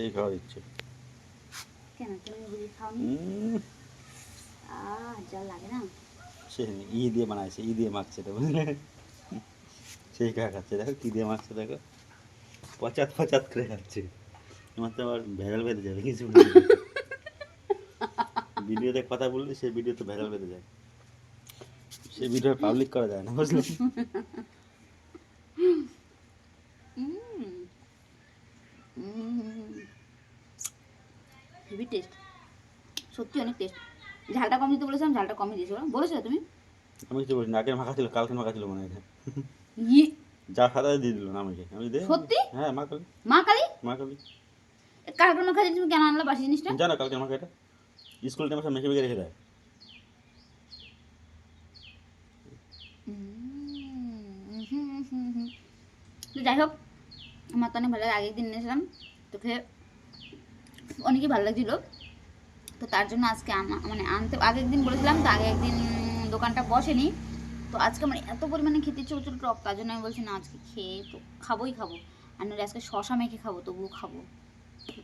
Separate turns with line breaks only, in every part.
এই খাওয়া দিচ্ছে।
কেন? তুমি বুঝি খাওনি?
উম,
জল লাগে না?
সে ই দিয়ে বানাইছে ই দিয়ে মাখছে তো বুঝলে? সেই খাচ্ছে দেখো কি দিয়ে মাখছে দেখো। পচাত পচাত করে খাচ্ছে। আমার তো আবার ভেজাল বেঁধে যাবে কিছু ভিডিওতে কথা বললে সেই ভিডিওতে ভেজাল বেঁধে যায়। সেই ভিডিও পাবলিক করা যায় না বুঝলে?
হেভি টেস্ট সত্যি অনেক টেস্ট ঝালটা কম দিতে বলেছিলাম ঝালটা কমই দিয়েছ বলেছিলে তুমি?
আমি কিছু বলছি নাকের মাখা ছিল কালকে মাখা ছিল মনে হয়।
ই
যা খাতা দিয়ে দিল না আমাকে। আমি দে
সত্যি?
হ্যাঁ মা কালি।
মা কালী?
মা কালি।
কালকে মাখা জিনিস তুমি কেন আনলা বাসি জিনিসটা?
জানো কালকে মাখা এটা? স্কুল টাইমে সব মেখে মেখে রেখে দেয়।
তো যাই হোক আমার তো অনেক ভালো লাগে আগের দিন এনেছিলাম। তো খেয়ে অনেকই ভালো লাগছিল। তো তার জন্য আজকে আনা মানে আনতে আগের দিন বলেছিলাম তো আগে একদিন দোকানটা বসেনি। তো আজকে আমার এত পরিমাণে খেতে ইচ্ছে হচ্ছিল টক তার জন্য আমি বলছি না আজকে খেয়ে তো খাবোই খাব। আর নাহলে আজকে শশা মেখে খাব তবুও খাব।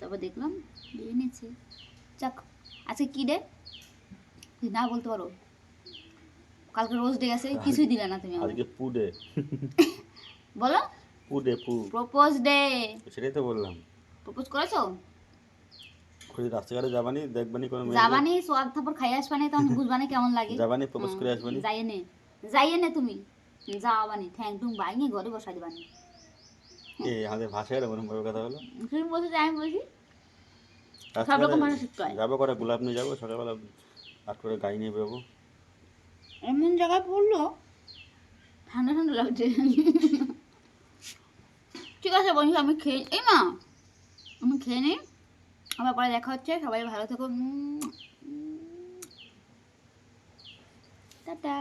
তারপর দেখলাম দিয়ে এনেছে যাক আজকে কী ডে? না বলতে পারো। কালকে রোজ ডে আছে কিছুই দিলে না তুমি।
আজকে পুডে
বলো।
পুডে পু।
Propose day.
সেটাই তো বললাম।
প্রপোজ করেছ?
খুঁজে রাস্তাঘাটে যাবানি দেখবানি কোনো
যাবানি সোয়াদ থাপড় খাই আসবানি তখন বুঝবানি কেমন লাগে?
যাবানি প্রপোজ করে আসবানি।
যাইয়ে নে যাইয়ে নে তুমি। যাওয়াবানি ঠ্যাং টুং বাইনি ঘরে বসাই দিবানি।
এই আমাদের ভাষায় এরকম ভাবে কথা হলো
তুমি বলছো আমি বলছি সব রকম শিখতে
যাব করে গোলাপ নিয়ে যাব সকালবেলা আট করে গাড়ি নিয়ে বেরোবো।
এমন জায়গায় পড়ল? ঠান্ডা ঠান্ডা লাগছে। ঠিক আছে বন্ধু আমি খেয়ে এই মা আমি খেয়ে নিই। আবার পরে দেখা হচ্ছে। সবাই ভালো থেকো। টাটা।